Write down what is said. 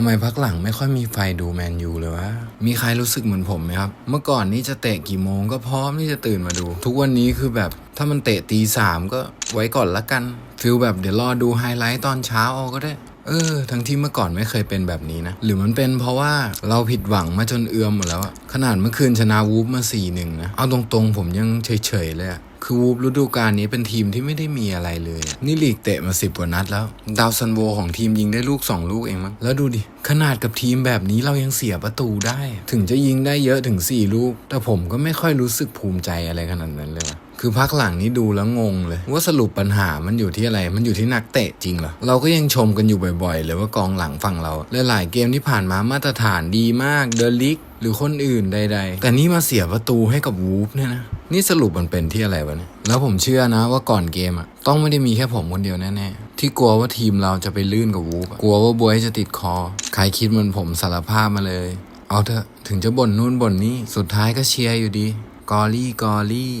ำไมพักหลังไม่ค่อยมีไฟดูแมนยูเลยวะ มีใครรู้สึกเหมือนผมไหมครับ เมื่อก่อนนี่จะเตะกี่โมงก็พร้อมที่จะตื่นมาดู ทุกวันนี้คือแบบถ้ามันเตะตีสามก็ไว้ก่อนละกันฟิลแบบเดี๋ยวรอดูไฮไลท์ตอนเช้าเอาก็ได้ เออ ทั้งที่เมื่อก่อนไม่เคยเป็นแบบนี้นะ หรือมันเป็นเพราะว่าเราผิดหวังมาจนเอือมหมดแล้วอะขนาดเมื่อคืนชนะวูฟมา4ี่หนึ่งนะ เอาตรงๆผมยังเฉยๆเลยอะ คือวูฟฤดูกาลนี้เป็นทีมที่ไม่ได้มีอะไรเลย นี่ลีกเตะมาสิบกว่านัดแล้ว ดาวซันโวของทีมยิงได้ลูก 2 ลูกเองมั้ง แล้วดูดิ ขนาดกับทีมแบบนี้เรายังเสียประตูได้ ถึงจะยิงได้เยอะถึง 4 ลูก แต่ผมก็ไม่ค่อยรู้สึกภูมิใจอะไรขนาดนั้นเลยคือพักหลังนี้ดูแล้วงงเลย ว่าสรุปปัญหามันอยู่ที่อะไร มันอยู่ที่นักเตะจริงเหรอ เราก็ยังชมกันอยู่บ่อยๆเลยว่ากองหลังฝั่งเราหลายๆเกมที่ผ่านมามาตรฐานดีมากเดลิกหรือคนอื่นใด ๆ แต่นี่มาเสียประตูให้กับวูฟเนี่ยนะ นี่สรุปมันเป็นที่อะไรวะเนี่ย แล้วผมเชื่อนะว่าก่อนเกมอะต้องไม่ได้มีแค่ผมคนเดียวแน่ๆ ที่กลัวว่าทีมเราจะไปลื่นกับวูฟกลัวว่าบวยจะติดคอ ใครคิดเหมันผมสารภาพมาเลย เอาเถอะถึงจะบ่นนู่นบ่นนี่สุดท้ายก็เชียร์อยู่ดี กอรี่กอรี่